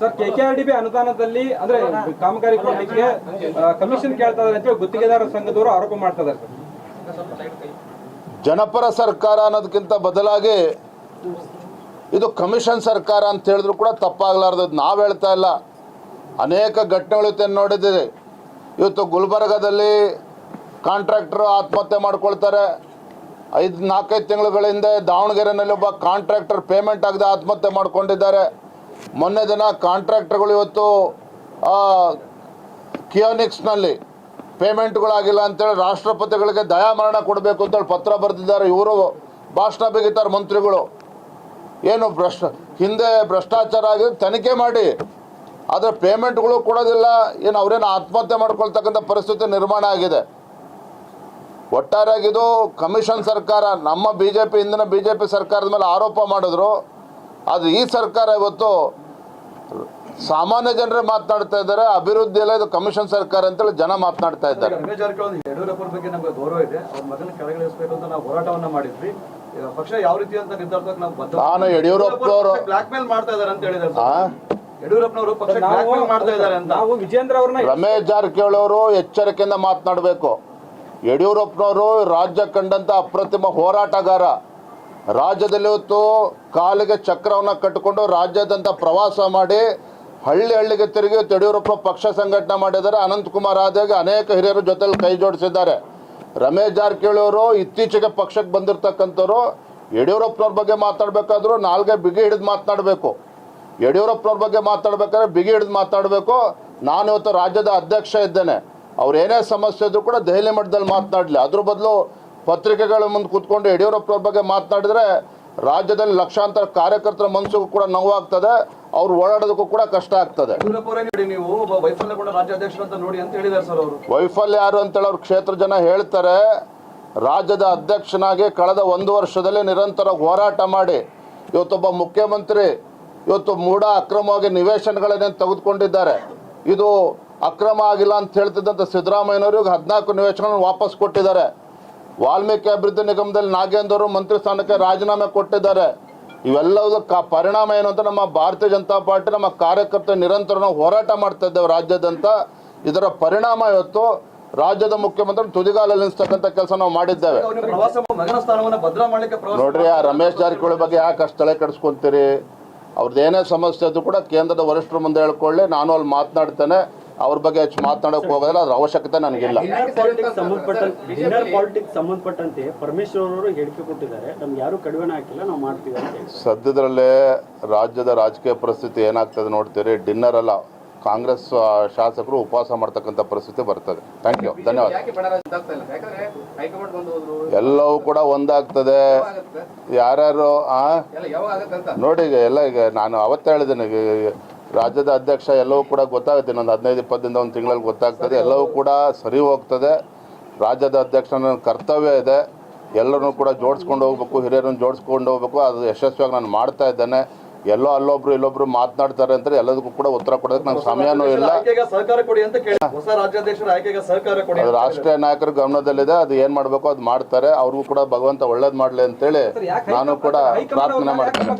Sir KKRDB ಅನುದಾನದಲ್ಲಿ, ಅಂದ್ರೆ ಕಾಮಗಾರಿ ಕೊಡ್ಲಿಕ್ಕೆ ಕಮಿಷನ್ ಕೇಳ್ತಾ ಇದಾರೆ ಅಂತ ಹೇಳಿ ಗುತ್ತಿಗೆದಾರ ಸಂಘದವರು ಆರೋಪ ಮಾಡ್ತಾ ಜನಪರ ಸರ್ಕಾರ ಅನ್ನೋದಕ್ಕಿಂತ ಬದಲಾಗಿ ಇದು ಕಮಿಷನ್ ಸರ್ಕಾರ ಅಂತ ಹೇಳಿದ್ರು ಕೂಡ ತಪ್ಪಾಗಲಾರ್ದು. ನಾವು ಹೇಳ್ತಾ ಇಲ್ಲ. ಅನೇಕ ಘಟನೆಗಳು ನೋಡಿದ್ದೀರಿ. ಇವತ್ತು ಗುಲ್ಬರ್ಗದಲ್ಲಿ ಕಾಂಟ್ರಾಕ್ಟರ್ ಆತ್ಮಹತ್ಯೆ ಮಾಡ್ಕೊಳ್ತಾರೆ. ಐದು ನಾಲ್ಕೈದು ತಿಂಗಳುಗಳ ಹಿಂದೆ ದಾವಣಗೆರೆನಲ್ಲಿ ಒಬ್ಬ ಕಾಂಟ್ರಾಕ್ಟರ್ ಪೇಮೆಂಟ್ ಆಗದೆ ಆತ್ಮಹತ್ಯೆ ಮಾಡ್ಕೊಂಡಿದ್ದಾರೆ. ಮೊನ್ನೆ ದಿನ ಕಾಂಟ್ರಾಕ್ಟರ್ಗಳು ಇವತ್ತು ಕಿಯೋನಿಕ್ಸ್ನಲ್ಲಿ ಪೇಮೆಂಟ್ಗಳಾಗಿಲ್ಲ ಅಂತೇಳಿ ರಾಷ್ಟ್ರಪತಿಗಳಿಗೆ ದಯಾಮರಣ ಕೊಡಬೇಕು ಅಂತೇಳಿ ಪತ್ರ ಬರೆದಿದ್ದಾರೆ. ಇವರು ಭಾಷಣ ಬಿಗಿತಾರೆ ಮಂತ್ರಿಗಳು. ಏನು ಭ್ರಷ್ಟ, ಹಿಂದೆ ಭ್ರಷ್ಟಾಚಾರ ಆಗಿದೆ ತನಿಖೆ ಮಾಡಿ. ಆದರೆ ಪೇಮೆಂಟ್ಗಳು ಕೊಡೋದಿಲ್ಲ, ಏನು ಅವರೇನು ಆತ್ಮಹತ್ಯೆ ಮಾಡ್ಕೊಳ್ತಕ್ಕಂಥ ಪರಿಸ್ಥಿತಿ ನಿರ್ಮಾಣ ಆಗಿದೆ. ಒಟ್ಟಾರೆಯಾಗಿದ್ದು ಕಮಿಷನ್ ಸರ್ಕಾರ, ನಮ್ಮ ಬಿ ಜೆ ಪಿ ಹಿಂದಿನ ಬಿ ಜೆ ಪಿ ಸರ್ಕಾರದ ಮೇಲೆ ಆರೋಪ ಮಾಡಿದ್ರು. ಆದರೆ ಈ ಸರ್ಕಾರ ಇವತ್ತು ಸಾಮಾನ್ಯ ಜನರೇ ಮಾತನಾಡ್ತಾ ಇದ್ದಾರೆ ಅಭಿವೃದ್ಧಿ ಇಲ್ಲ ಇದು ಕಮಿಷನ್ ಸರ್ಕಾರ ಅಂತೇಳಿ ಜನ ಮಾತನಾಡ್ತಾ ಇದ್ದಾರೆ. ರಮೇಶ್ ಜಾರಕಿಹೊಳಿ ಯಡಿಯೂರಪ್ಪರ ಬಗ್ಗೆ ನಮಗೆ ಗೌರವ ಇದೆ. ಅವ್ರ ಮಗನ ಕೆಳಗಿಳಿಸಬೇಕು ಅಂತ ನಾವು ಹೋರಾಟವನ್ನ ಮಾಡಿದ್ವಿ. ಪಕ್ಷ ಯಾವ ರೀತಿ ನಿರ್ಧಾರಕ್ಕೆ ನಾವು ಬದ್ಧ ನಾನು ಯಡಿಯೂರಪ್ಪ ಅವರು ಮಾಡ್ತಾ ಇದಾರೆ ಅಂತ ಹೇಳಿದ್ದಾರೆ ಆ? ಸರ್. ಪಕ್ಷ ಬ್ಲಾಕ್ ಮಾಡ್ತಾ ಇದ್ದಾರೆ ಅಂತ. ನಾವು ವಿಜೇಂದ್ರ ಅವ್ರನ್ನ ರಮೇಶ್ ಜಾರಕಿಹೊಳಿ ಅವರು ಎಚ್ಚರಿಕೆಯಿಂದ ಮಾತನಾಡಬೇಕು. ಯಡಿಯೂರಪ್ಪನವರು ರಾಜ್ಯ ಕಂಡಂತ ಅಪ್ರತಿಮ ಹೋರಾಟಗಾರ. ರಾಜ್ಯದಲ್ಲಿ ಇವತ್ತು ಕಾಲಿಗೆ ಚಕ್ರವನ್ನು ಕಟ್ಟಿಕೊಂಡು ರಾಜ್ಯದಂತ ಪ್ರವಾಸ ಮಾಡಿ ಹಳ್ಳಿ ಹಳ್ಳಿಗೆ ತಿರುಗಿ ಯಡಿಯೂರಪ್ಪ ಪಕ್ಷ ಸಂಘಟನೆ ಮಾಡಿದ್ದಾರೆ. ಅನಂತಕುಮಾರ್ ಆದಾಗ ಅನೇಕ ಹಿರಿಯರ ಜೊತೆಲಿ ಕೈ ಜೋಡಿಸಿದ್ದಾರೆ. ರಮೇಶ್ ಜಾರಕಿಹೊಳಿ ಅವರು ಇತ್ತೀಚೆಗೆ ಪಕ್ಷಕ್ಕೆ ಬಂದಿರತಕ್ಕಂಥವ್ರು, ಯಡಿಯೂರಪ್ಪನವ್ರ ಬಗ್ಗೆ ಮಾತಾಡಬೇಕಾದ್ರೂ ನಾಲ್ಗೆ ಬಿಗಿ ಹಿಡಿದು ಮಾತನಾಡಬೇಕು. ಯಡಿಯೂರಪ್ಪನವ್ರ ಬಗ್ಗೆ ಮಾತಾಡ್ಬೇಕಾದ್ರೆ ಬಿಗಿ ಹಿಡಿದು ಮಾತಾಡಬೇಕು. ನಾನು ಇವತ್ತು ರಾಜ್ಯದ ಅಧ್ಯಕ್ಷ ಇದ್ದೇನೆ. ಅವ್ರು ಏನೇ ಸಮಸ್ಯೆ ಇದ್ರು ಕೂಡ ದೆಹಲಿ ಮಟ್ಟದಲ್ಲಿ ಮಾತನಾಡಲಿ. ಅದ್ರ ಬದಲು ಪತ್ರಿಕೆಗಳ ಮುಂದೆ ಕೂತ್ಕೊಂಡು ಯಡಿಯೂರಪ್ಪನವ್ರ ಬಗ್ಗೆ ಮಾತನಾಡಿದರೆ ರಾಜ್ಯದಲ್ಲಿ ಲಕ್ಷಾಂತರ ಕಾರ್ಯಕರ್ತರ ಮನಸ್ಸಿಗೂ ಕೂಡ ನೋವಾಗ್ತದೆ ಅವ್ರು ಓಡಾಡೋದಕ್ಕೂ ಕೂಡ ಕಷ್ಟ ಆಗ್ತದೆ. ವೈಫಲ್ಯ ಯಾರು ಅಂತೇಳಿ ಅವ್ರ ಕ್ಷೇತ್ರ ಜನ ಹೇಳ್ತಾರೆ ರಾಜ್ಯದ ಅಧ್ಯಕ್ಷನಾಗಿ ಕಳೆದ ಒಂದು ವರ್ಷದಲ್ಲಿ ನಿರಂತರ ಹೋರಾಟ ಮಾಡಿ ಇವತ್ತೊಬ್ಬ ಮುಖ್ಯಮಂತ್ರಿ ಇವತ್ತು ಮೂಢ ಅಕ್ರಮವಾಗಿ ನಿವೇಶನಗಳನ್ನೇನು ತೆಗೆದುಕೊಂಡಿದ್ದಾರೆ ಇದು ಅಕ್ರಮ ಆಗಿಲ್ಲ ಅಂತ ಹೇಳ್ತಿದ್ದಂಥ ಸಿದ್ದರಾಮಯ್ಯನವ್ರಿಗೆ ಹದಿನಾಲ್ಕು ನಿವೇಶನಗಳನ್ನು ವಾಪಸ್ ಕೊಟ್ಟಿದ್ದಾರೆ. ವಾಲ್ಮೀಕಿ ಅಭಿವೃದ್ಧಿ ನಿಗಮದಲ್ಲಿ ನಾಗೇಂದ್ರ ಅವರು ಮಂತ್ರಿ ಸ್ಥಾನಕ್ಕೆ ರಾಜೀನಾಮೆ ಕೊಟ್ಟಿದ್ದಾರೆ. ಇವೆಲ್ಲದಕ್ಕ ಪರಿಣಾಮ ಏನು ಅಂತ ನಮ್ಮ ಭಾರತೀಯ ಜನತಾ ಪಾರ್ಟಿ ನಮ್ಮ ಕಾರ್ಯಕರ್ತರು ನಿರಂತರ ನಾವು ಹೋರಾಟ ಮಾಡ್ತಾ ಇದ್ದೇವೆ ರಾಜ್ಯಾದ್ಯಂತ. ಇದರ ಪರಿಣಾಮ ಇವತ್ತು ರಾಜ್ಯದ ಮುಖ್ಯಮಂತ್ರಿ ತುದಿಗಾಲಲ್ಲಿ ನಿಲ್ಲಿಸ್ತಕ್ಕಂಥ ಕೆಲಸ ನಾವು ಮಾಡಿದ್ದೇವೆ. ನೋಡ್ರಿ ಆ ರಮೇಶ್ ಜಾರಕಿಹೊಳಿ ಬಗ್ಗೆ ಯಾಕೆ ಅಷ್ಟು ತಲೆ ಕೆಡಿಸ್ಕೊಂತೀರಿ? ಅವ್ರದ್ದು ಏನೇ ಸಮಸ್ಯೆ ಅದು ಕೂಡ ಕೇಂದ್ರದ ವರಿಷ್ಠರ ಮುಂದೆ ಹೇಳ್ಕೊಳ್ಳಿ ನಾನು ಅಲ್ಲಿ ಮಾತನಾಡ್ತೇನೆ. ಅವ್ರ ಬಗ್ಗೆ ಹೆಚ್ಚು ಮಾತನಾಡೋಕೆ ಹೋಗೋದಿಲ್ಲ ಅದ್ರ ಅವಶ್ಯಕತೆ ನನಗಿಲ್ಲ. ಇನ್ನರ್ ಪಾಲಿಟಿಕ್ಸ್ ಸಂಬಂಧಪಟ್ಟಂತೆ ಇನ್ನರ್ ಪಾಲಿಟಿಕ್ಸ್ ಸಂಬಂಧಪಟ್ಟಂತೆ ಪರಮೇಶ್ವರ್ ಅವರು ಹೇಳಿಕೆ ಕೊಟ್ಟಿದ್ದಾರೆ. ನಮ್ಗೆ ಯಾರು ಕಡಿಮೆ ಹಾಕಿಲ್ಲ ನಾವು ಮಾಡ್ತೀವಿ ಅಂತ ಹೇಳಿ. ಸದ್ಯದರಲ್ಲೇ ರಾಜ್ಯದ ರಾಜಕೀಯ ಪರಿಸ್ಥಿತಿ ಏನಾಗ್ತದೆ ನೋಡ್ತೀರಿ? ಡಿನ್ನರ್ ಅಲ್ಲ ಕಾಂಗ್ರೆಸ್ ಆ, ಶಾಸಕರು ಉಪವಾಸ ಮಾಡ್ತಕ್ಕಂಥ ಪರಿಸ್ಥಿತಿ ಬರ್ತದೆ. ಥ್ಯಾಂಕ್ ಯು ಧನ್ಯವಾದ. ಯಾಕೆ ಬಣ ಇದಾಗ್ತಾ ಇಲ್ಲ? ಯಾಕಂದ್ರೆ ಹೈಕಮಾಂಡ್ ಬಂದು ಹೋದ್ರು. ಎಲ್ಲವೂ ಕೂಡ ಒಂದಾಗ್ತದೆ. ಯಾರ್ಯಾರು ಆ? ಎಲ್ಲ ಯಾವಾಗ ಆಗತ್ತೆ ನೋಡಿ ಈಗ ಎಲ್ಲ ಈಗ ನಾನು ಅವತ್ತೇ ಹೇಳಿದ್ದೇನೆ ರಾಜ್ಯದ ಅಧ್ಯಕ್ಷ ಎಲ್ಲವೂ ಕೂಡ ಗೊತ್ತಾಗುತ್ತೆ. ಇನ್ನೊಂದು ಹದಿನೈದು ಇಪ್ಪತ್ತರಿಂದ ಒಂದು ತಿಂಗಳಲ್ಲಿ ಗೊತ್ತಾಗ್ತದೆ. ಎಲ್ಲವೂ ಕೂಡ ಸರಿ ಹೋಗ್ತದೆ. ರಾಜ್ಯದ ಅಧ್ಯಕ್ಷನ ಕರ್ತವ್ಯ ಇದೆ. ಎಲ್ಲರನ್ನೂ ಕೂಡ ಜೋಡಿಸ್ಕೊಂಡು ಹೋಗ್ಬೇಕು ಹಿರಿಯರನ್ನು ಜೋಡಿಸ್ಕೊಂಡು ಹೋಗ್ಬೇಕು. ಅದು ಯಶಸ್ವಿಯಾಗಿ ನಾನು ಮಾಡ್ತಾ ಇದ್ದೇನೆ. ಎಲ್ಲೋ ಅಲ್ಲೊಬ್ರು ಇಲ್ಲೊಬ್ರು ಮಾತನಾಡ್ತಾರೆ ಅಂತ ಎಲ್ಲದಕ್ಕೂ ಕೂಡ ಉತ್ತರ ಕೊಡೋದಕ್ಕೆ ನಂಗೆ ಸಮಯನೂ ಇಲ್ಲ. ರಾಷ್ಟ್ರೀಯ ನಾಯಕರ ಗಮನದಲ್ಲಿದೆ. ಅದು ಏನು ಮಾಡಬೇಕು ಅದು ಮಾಡ್ತಾರೆ. ಅವ್ರಿಗೂ ಕೂಡ ಭಗವಂತ ಒಳ್ಳೇದ್ ಮಾಡ್ಲಿ ಅಂತೇಳಿ ನಾನು ಕೂಡ ಪ್ರಾರ್ಥನೆ ಮಾಡ್ತೇನೆ?